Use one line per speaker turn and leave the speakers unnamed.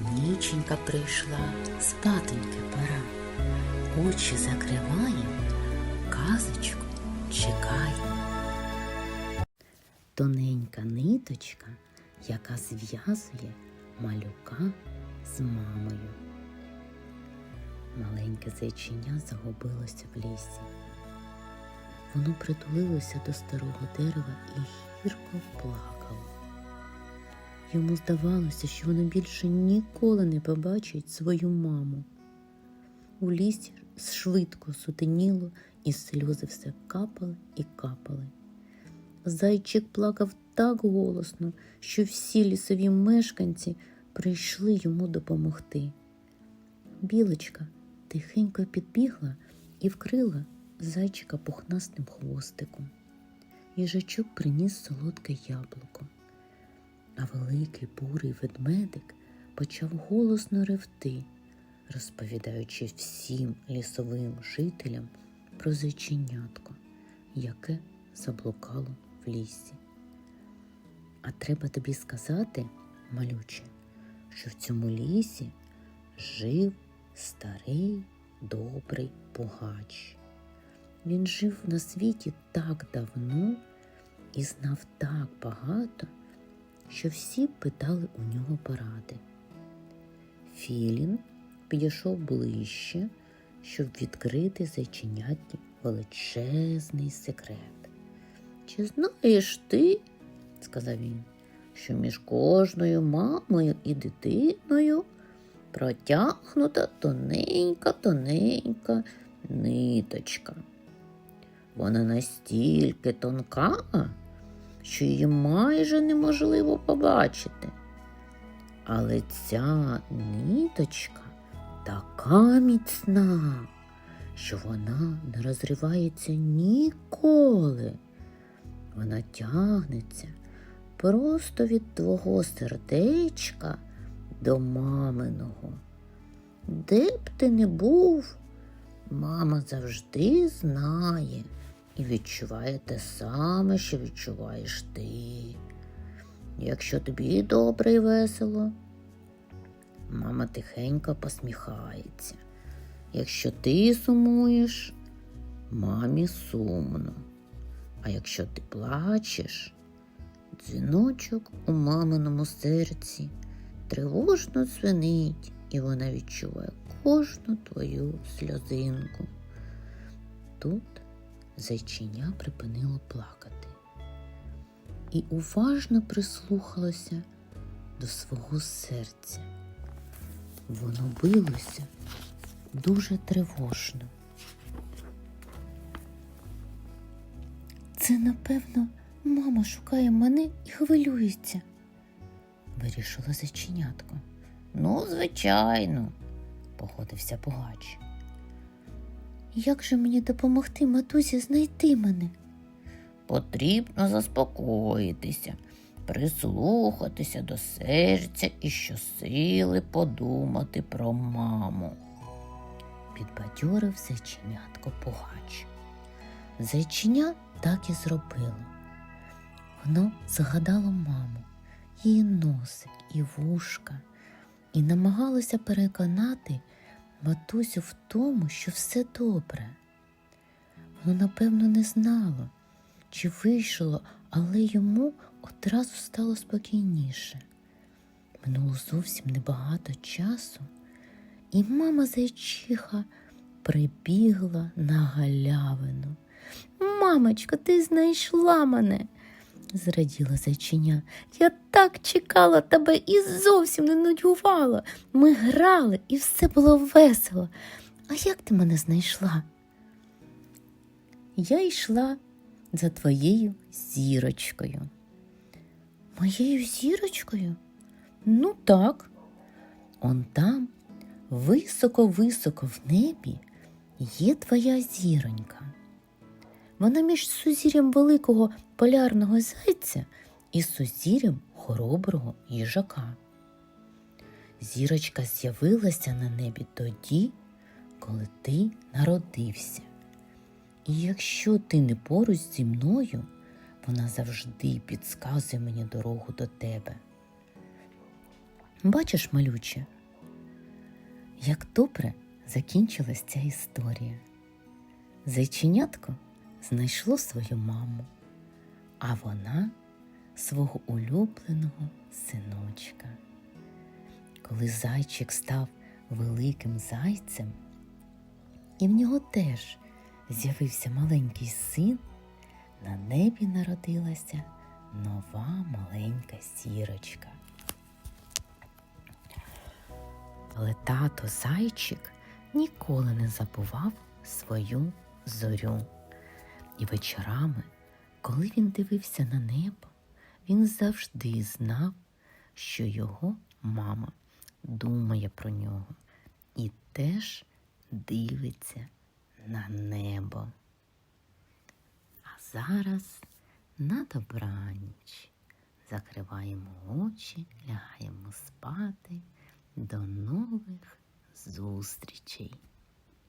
Ніченька прийшла, спатоньки пора. Очі закриває, казочку чекає. Тоненька ниточка, яка зв'язує малюка з мамою. Маленьке зайчиня загубилося в лісі. Воно притулилося до старого дерева і гірко плакало. Йому здавалося, що воно більше ніколи не побачить свою маму. У лісі швидко сутеніло, і сльози все капали і капали. Зайчик плакав так голосно, що всі лісові мешканці прийшли йому допомогти. Білочка тихенько підбігла і вкрила зайчика пухнастим хвостиком. Їжачок приніс солодке яблуко, а великий бурий ведмедик почав голосно ревти, розповідаючи всім лісовим жителям про зайченятко, яке заблукало в лісі. А треба тобі сказати, малюче, що в цьому лісі жив старий добрий пугач. Він жив на світі так давно і знав так багато, що всі питали у нього поради. Філін підійшов ближче, щоб відкрити зайченятні величезний секрет. Чи знаєш ти, сказав він, що між кожною мамою і дитиною протягнута тоненька, тоненька ниточка. Вона настільки тонка, що її майже неможливо побачити. Але ця ниточка така міцна, що вона не розривається ніколи. Вона тягнеться просто від твого сердечка до маминого. Де б ти не був, мама завжди знає і відчуває те саме, що відчуваєш ти. Якщо тобі добре і весело, мама тихенько посміхається. Якщо ти сумуєш, мамі сумно. А якщо ти плачеш, дзвіночок у маминому серці тривожно дзвенить, і вона відчуває кожну твою сльозинку. Тут зайчиня припинило плакати і уважно прислухалося до свого серця. Воно билося дуже тривожно. Це, напевно, мама шукає мене і хвилюється, вирішила зайченятко. Ну, звичайно, погодився Пугач. Як же мені допомогти матусі знайти мене? Потрібно заспокоїтися, прислухатися до серця і щосили подумати про маму. Підбадьорив зайченятко Пугач. Зайчиня так і зробило. Воно згадало маму, її носик і вушка, і намагалося переконати матусю в тому, що все добре. Воно, напевно, не знало, чи вийшло, але йому одразу стало спокійніше. Минуло зовсім небагато часу, і мама зайчиха прибігла на галявину. Мамочко, ти знайшла мене, зраділа зайчиня. Я так чекала тебе і зовсім не нудьгувала. Ми грали і все було весело. А як ти мене знайшла? Я йшла за твоєю зірочкою. Моєю зірочкою? Ну так. Он там, високо-високо в небі, є твоя зіронька. Вона між сузір'ям великого полярного зайця і сузір'ям хороброго їжака. Зірочка з'явилася на небі тоді, коли ти народився. І якщо ти не поруч зі мною, вона завжди підказує мені дорогу до тебе. Бачиш, малюче, як добре закінчилась ця історія. Зайченятко знайшло свою маму, а вона свого улюбленого синочка. Коли зайчик став великим зайцем, і в нього теж з'явився маленький син, на небі народилася нова маленька сірочка. Але тато зайчик ніколи не забував свою зорю. І вечорами, коли він дивився на небо, він завжди знав, що його мама думає про нього і теж дивиться на небо. А зараз на добраніч закриваємо очі, лягаємо спати. До нових зустрічей!